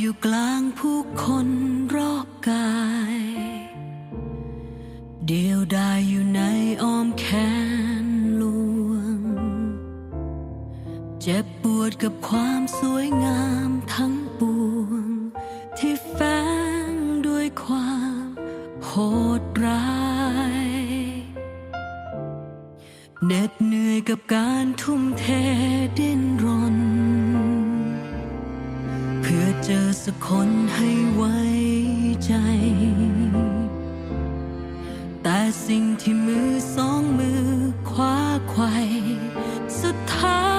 อยู่กลางผู้คนรอบกาย เดียวดายอยู่ในอ้อมแขนลวง เจ็บปวดกับความสวยงามทั้งปวง ที่แฝงด้วยความโหดร้ายเหน็ดเหนื่อยกับการทุ่มเทดิ้นรน เจอสักคนให้ไว้ใจ แต่สิ่งที่มือสองมือคว้าไขว่สุดท้าย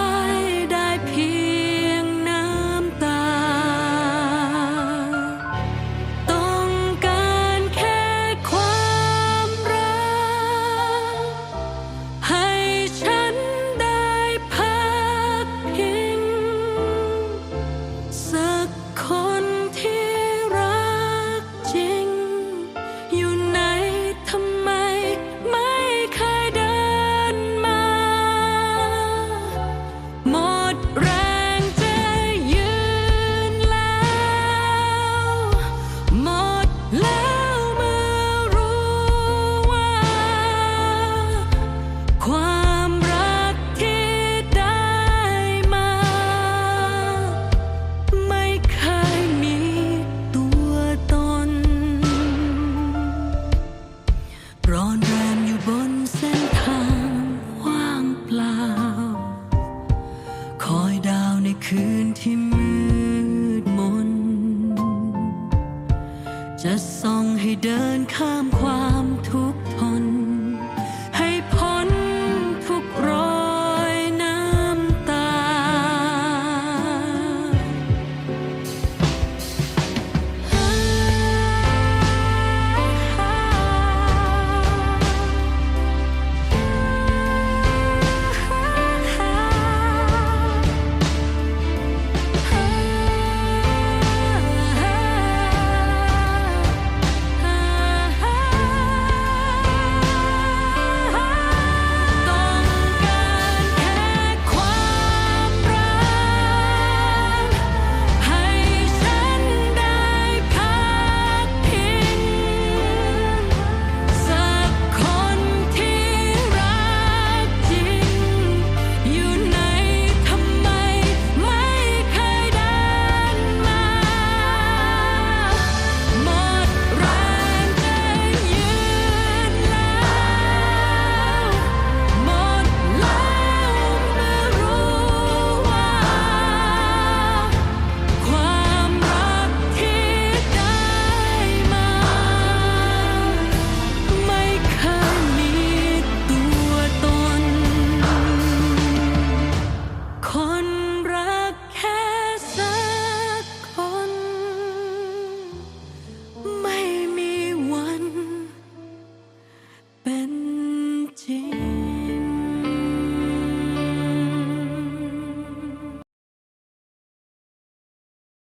ที่มืดมน จะส่องให้เดินข้ามความทุกข์